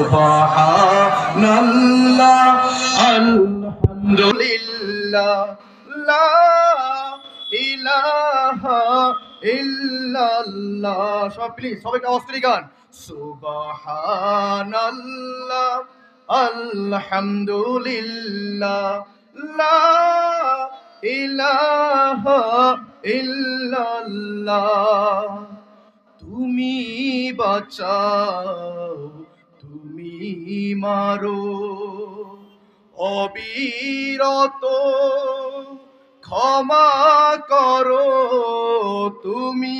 সুবহানাল্লাহ আলহামদুলিল্লাহ, লা ইলাহা ইল্লাল্লাহ। সব প্লিজ সবাইকে করে গান। সুবহানাল্লাহ আলহামদুলিল্লাহ, লা ইলাহা ইল্লাল্লাহ। তুমি বাঁচাও মারো। অবিরত ক্ষমা করো, তুমি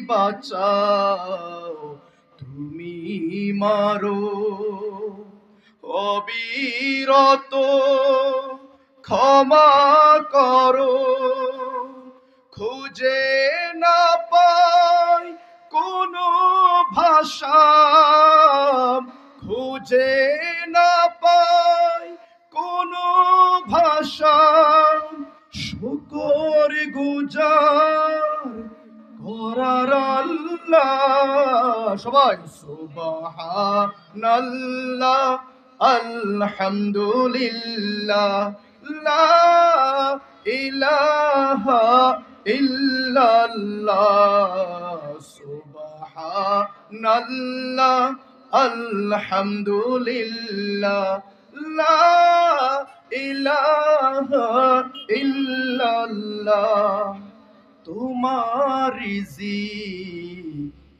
বাঁচাও, তুমি মারো। অবিরত ক্ষমা করো, খুঁজে না পাই কোনো ভাষা। খুঁজে না পাই কোনো ভাষা। শুকর গুজার করার আল্লাহ। সবাই, সুবহানাল্লাহ, আলহামদুলিল্লাহ, লা ইলাহা ইল্লাল্লাহ, সুবহানাল্লাহ। আলহামদুলিল্লাহ লা ইলাহা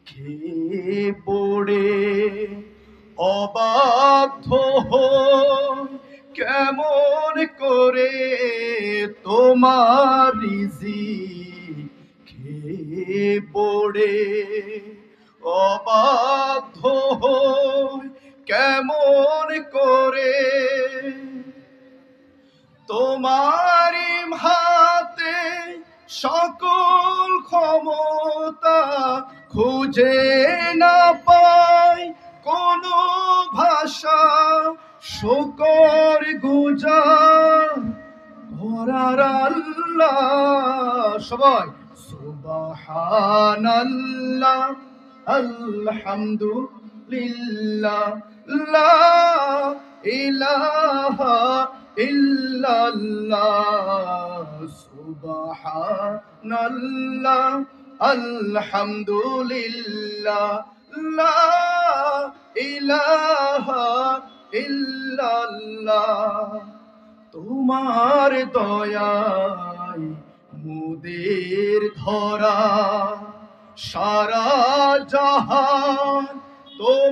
খেয়ে পড়ে কেমন করে তোমার খেয়ে পড়ে অবাধ্য কেমন করে? তোমারি হাতে সকল ক্ষমতা খুঁজে না পাই কোনো ভাষা, শোকর গুজার। করার আল্লাহ, সবাই, সুবহানাল্লাহ। আলহামদুলিল্লাহ সুবহানাল্লাহ আলহামদুলিল্লাহ তোমার দয়ায় মুদের ধরা সারা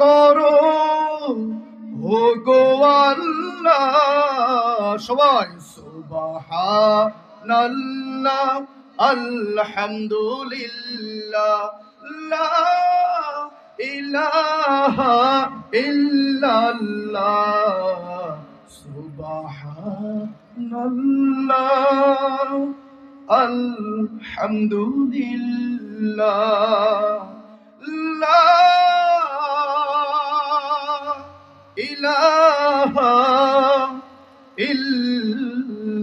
করো। ও গো আল্লাহ সবাই সুবহানাল্লাহ আলহামদুলিল্লাহ লা ইলাহা ইল্লাল্লাহ সুবহানাল্লাহ আলহামদুলিল্লাহ লা ইল্লাল্লাহ।